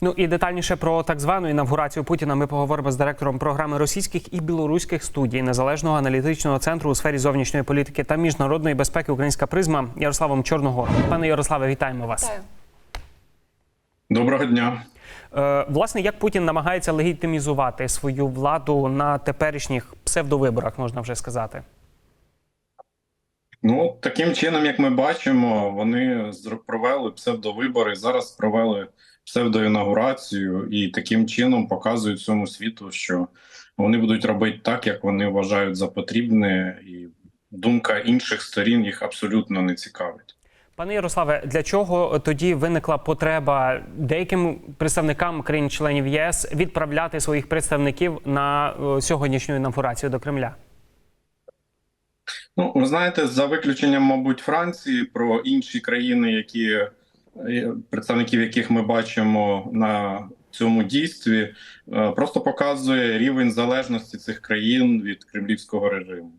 Ну і детальніше про так звану інавгурацію Путіна ми поговоримо з директором програми російських і білоруських студій незалежного аналітичного центру у сфері зовнішньої політики та міжнародної безпеки Українська призма Ярославом Чорного. Пане Ярославе, вітаємо вас. Вітаю. Доброго дня. Е, власне, як Путін намагається легітимізувати свою владу на теперішніх псевдовиборах, можна вже сказати. Ну таким чином, як ми бачимо, вони провели псевдовибори. Зараз провели псевдоінаугурацію, і таким чином показують всьому світу, що вони будуть робити так, як вони вважають за потрібне, і думка інших сторін їх абсолютно не цікавить. Пане Ярославе, для чого тоді виникла потреба деяким представникам країн-членів ЄС відправляти своїх представників на е, сьогоднішню інавгурацію до Кремля? Ну, ви знаєте, за виключенням, мабуть, Франції про інші країни, які представників яких ми бачимо на цьому дійстві, е, просто показує рівень залежності цих країн від кремлівського режиму.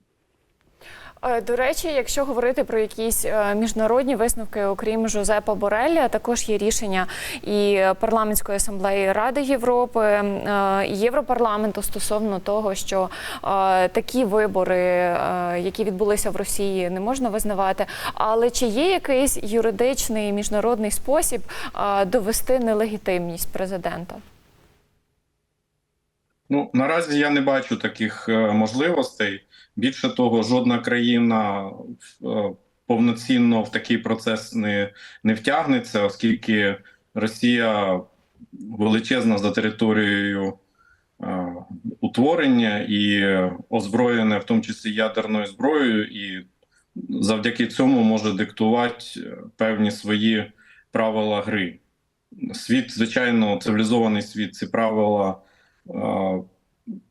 Е, До речі, якщо говорити про якісь е, міжнародні висновки, окрім Жозепа Борелля, також є рішення і парламентської асамблеї Ради Європи е, і Європарламенту стосовно того, що такі вибори, які відбулися в Росії, не можна визнавати. Але чи є якийсь юридичний міжнародний спосіб довести нелегітимність президента? Ну наразі я не бачу таких можливостей. Більше того, жодна країна е, повноцінно в такий процес не, не втягнеться, оскільки Росія величезна за територією е, утворення і озброєне, в тому числі ядерною зброєю, і завдяки цьому може диктувати е, певні свої правила гри. Світ, звичайно, цивілізований світ ці правила е,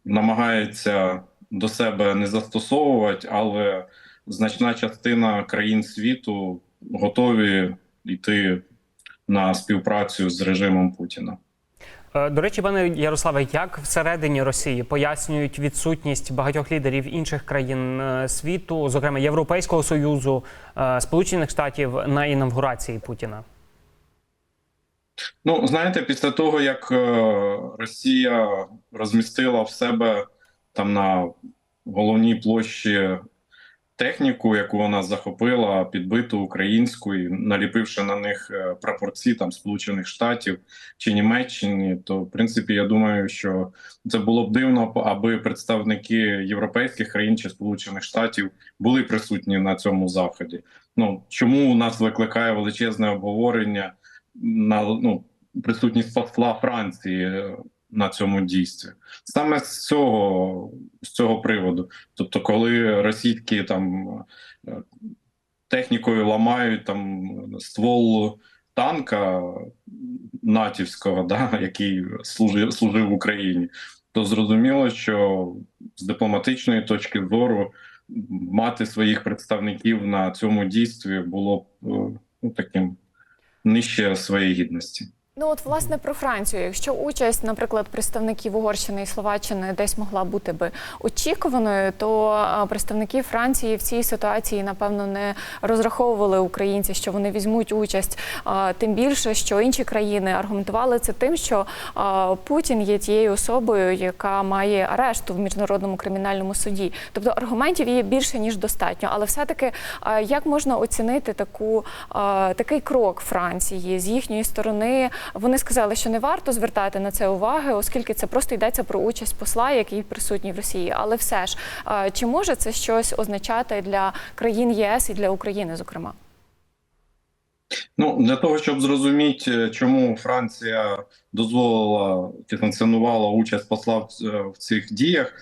намагається до себе не застосовувати, але значна частина країн світу готові йти на співпрацю з режимом Путіна. Е, До речі, пане Ярославе, як всередині Росії пояснюють відсутність багатьох лідерів інших країн е, світу, зокрема Європейського союзу, е, Сполучених Штатів на інавгурації Путіна? Ну, знаєте, після того, як Росія розмістила в себе там на головній площі техніку, яку вона захопила, підбиту українську, і наліпивши на них е, прапорці там Сполучених Штатів чи Німеччини, то в принципі я думаю, що це було б дивно, аби представники європейських країн чи Сполучених Штатів були присутні на цьому заході. Ну чому у нас викликає величезне обговорення? на ну, присутність посла Франції на цьому дійстві. Саме з цього з цього приводу. Тобто, коли російські там е, технікою ламають там ствол танка натівського, да, який служив, служив в Україні, то зрозуміло, що з дипломатичної точки зору мати своїх представників на цьому дійстві було б е, ну, таким нижче своєї гідності. Ну от власне про Францію. Якщо участь, наприклад, представників Угорщини і Словаччини десь могла бути би очікуваною, то представники Франції в цій ситуації напевно не розраховували українці, що вони візьмуть участь. Тим більше, що інші країни аргументували це тим, що Путін є тією особою, яка має арешту в міжнародному кримінальному суді. Тобто аргументів є більше ніж достатньо. Але все-таки як можна оцінити таку такий крок Франції з їхньої сторони? Вони сказали, що не варто звертати на це уваги, оскільки це просто йдеться про участь посла, який присутній в Росії. Але все ж, чи може це щось означати для країн єС і для України, зокрема? Ну для того, щоб зрозуміти, чому Франція дозволила чи санкціонувала участь посла в, е, цих діях, е,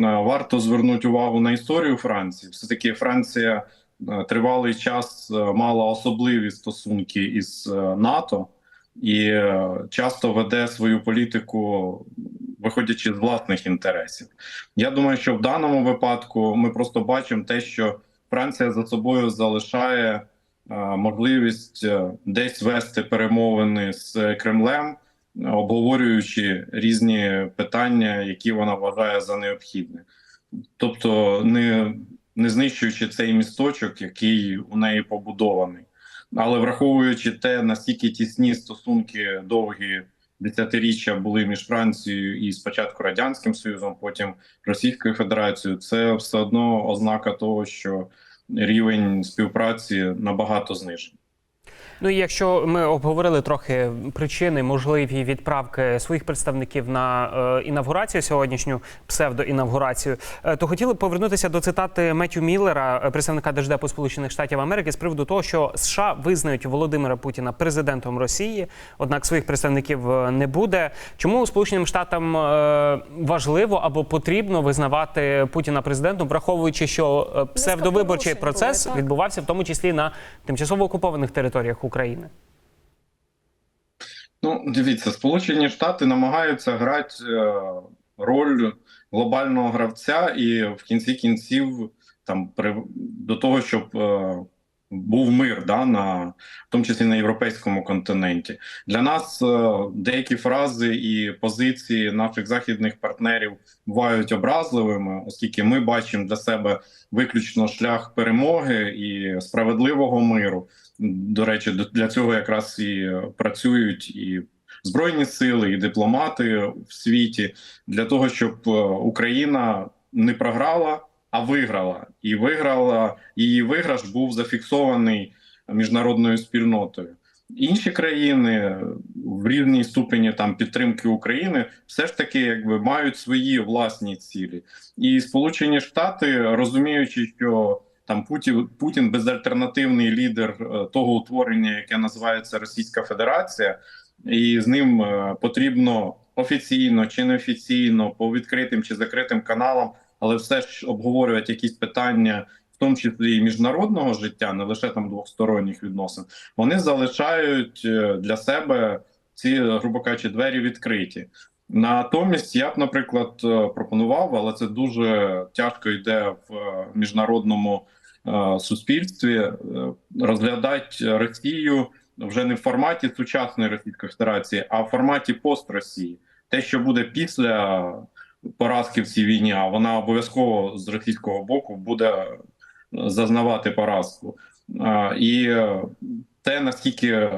варто звернути увагу на історію Франції. Все таки Франція е, тривалий час е, мала особливі стосунки із е, НАТО і е, часто веде свою політику, виходячи з власних інтересів. Я думаю, що в даному випадку ми просто бачимо те, що Франція за собою залишає е, можливість е, десь вести перемовини з Кремлем, обговорюючи різні питання, які вона вважає за необхідне, тобто не, не знищуючи цей місточок, який у неї побудований. Але враховуючи те, наскільки тісні стосунки довгі десятиріччя були між Францією і спочатку Радянським Союзом, потім Російською Федерацією, це все одно ознака того, що рівень співпраці набагато знижений. Ну і якщо ми обговорили трохи причини можливі відправки своїх представників на е, інавгурацію сьогоднішню псевдоінавгурацію, е, то хотіли б повернутися до цитати Меттю Міллера, е, представника Держдепу Сполучених Штатів Америки, з приводу того, що США визнають Володимира Путіна президентом Росії, однак своїх представників е, не буде. Чому Сполученим Штатам е, важливо або потрібно визнавати Путіна президентом, враховуючи, що е, псевдовиборчий процес відбувався в тому числі на тимчасово окупованих територіях України? Ну, дивіться, Сполучені Штати намагаються грати е, роль глобального гравця, і в кінці кінців там при до того, щоб е, був мир, да, на в тому числі на європейському континенті. Для нас е, деякі фрази і позиції наших західних партнерів бувають образливими, оскільки ми бачимо для себе виключно шлях перемоги і справедливого миру. До речі, для цього якраз і працюють і збройні сили, і дипломати в світі для того, щоб е, Україна не програла, а виграла. І виграла її виграш був зафіксований міжнародною спільнотою. Інші країни в рівній ступені там підтримки України все ж таки якби мають свої власні цілі, і Сполучені Штати, розуміючи, що там Путін, Путін безальтернативний лідер е, того утворення, яке називається Російська Федерація, і з ним е, потрібно офіційно чи неофіційно по відкритим чи закритим каналам, але все ж обговорювати якісь питання, в тому числі і міжнародного життя, не лише там двосторонніх відносин. Вони залишають е, для себе ці, грубо кажучи, двері відкриті. Натомість я б, наприклад, е, пропонував, але це дуже тяжко йде в е, міжнародному суспільстві, розглядати Росію вже не в форматі сучасної Російської Федерації, а в форматі пост Росії. Те, що буде після поразки в цій війні, а вона обов'язково з російського боку буде зазнавати поразку. Е, І е, те, наскільки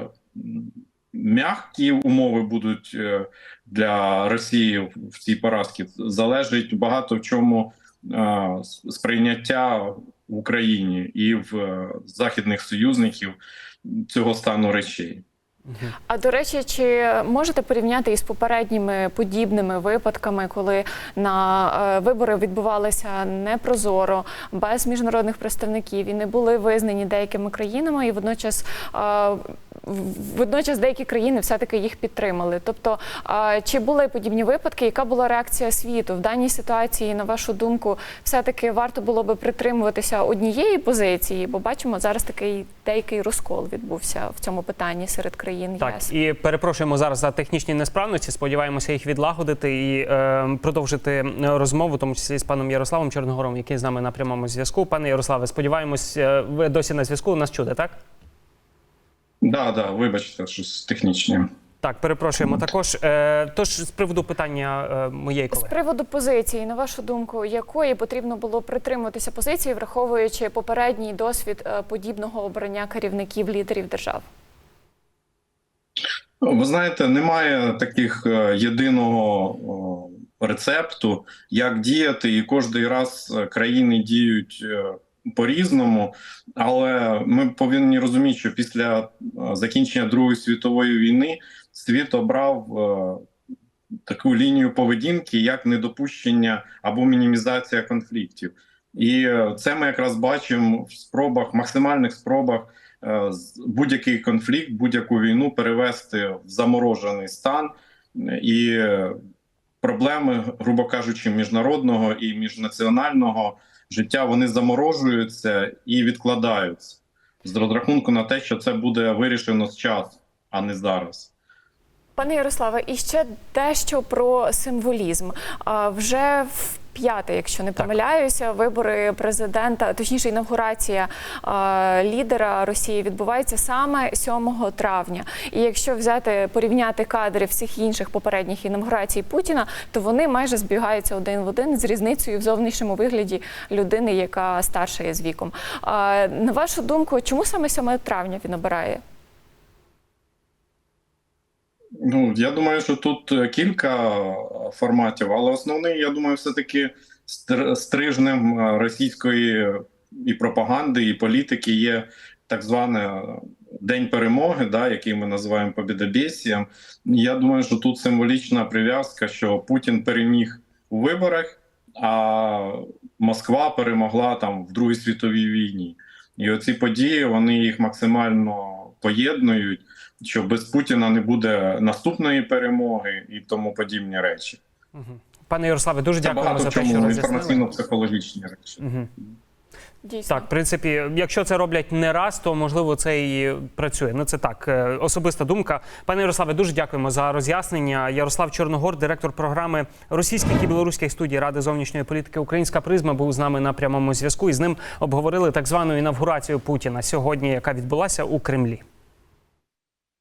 м'які умови будуть е, для Росії в- цій поразці, залежить багато в чому е, сприйняття в Україні і в е, західних союзників цього стану речей. А до речі, чи можете порівняти із попередніми подібними випадками, коли на е, вибори відбувалися непрозоро, без міжнародних представників і не були визнані деякими країнами, і водночас е, водночас деякі країни все-таки їх підтримали. Тобто, чи були подібні випадки? Яка була реакція світу в даній ситуації? На вашу думку, все-таки варто було би притримуватися однієї позиції, бо бачимо зараз такий деякий розкол відбувся в цьому питанні серед країн Так, ЄС. і перепрошуємо зараз за технічні несправності. Сподіваємося їх відлагодити і е, продовжити розмову, тому числі з паном Ярославом Чорногором, який з нами на прямому зв'язку. Пане Ярославе, сподіваємось, е, ви досі на зв'язку. Нас чути, так? Да, да, вибачте, щось технічне. Так, перепрошуємо. Також е, тож з приводу питання е, моєї З приводу позиції, на вашу думку, якої потрібно було притримуватися позиції, враховуючи попередній досвід е, подібного обрання керівників лідерів держав? Ну, Ви знаєте, немає таких е, єдиного о, рецепту, як діяти, і кожен раз е, країни діють е, по-різному. Але ми повинні розуміти, що після е, закінчення Другої світової війни світ обрав е, таку лінію поведінки, як недопущення або мінімізація конфліктів. І е, це ми якраз бачимо в спробах, максимальних спробах будь-який конфлікт, будь-яку війну перевести в заморожений стан і проблеми, грубо кажучи, міжнародного і міжнаціонального життя вони заморожуються і відкладаються з розрахунку на те, що це буде вирішено з часу, а не зараз. Пане Ярославе, і ще дещо про символізм. Вже в п'яте, якщо не помиляюся, вибори президента, точніше, інавгурація лідера Росії відбувається саме 7 травня. І якщо взяти порівняти кадри всіх інших попередніх інавгурацій Путіна, то вони майже збігаються один в один з різницею в зовнішньому вигляді людини, яка старша є з віком. На вашу думку, чому саме 7 травня він обирає? Ну, я думаю, що тут е, кілька форматів, але основний, я думаю, все-таки стрижнем е, російської і пропаганди, і політики є так зване День перемоги, да, який ми називаємо Побєдобєсієм. Я думаю, що тут символічна прив'язка, що Путін переміг у виборах, а Москва перемогла там в Другій світовій війні. І оці події вони їх максимально поєднують що без Путіна не буде наступної перемоги і тому подібні речі. Мгм. Пане Ярославе, дуже Це дякуємо за те, що інформаційно-психологічні речі. Мгм. Дійсно. Так, в принципі, якщо це роблять не раз, то можливо це і працює. Ну це так, е, особиста думка. Пане Ярославе, дуже дякуємо за роз'яснення. Ярослав Чорногор, директор програми російських і білоруських студій Ради зовнішньої політики Українська призма, був з нами на прямому зв'язку. І з ним обговорили так звану інавгурацію Путіна сьогодні, яка відбулася у Кремлі.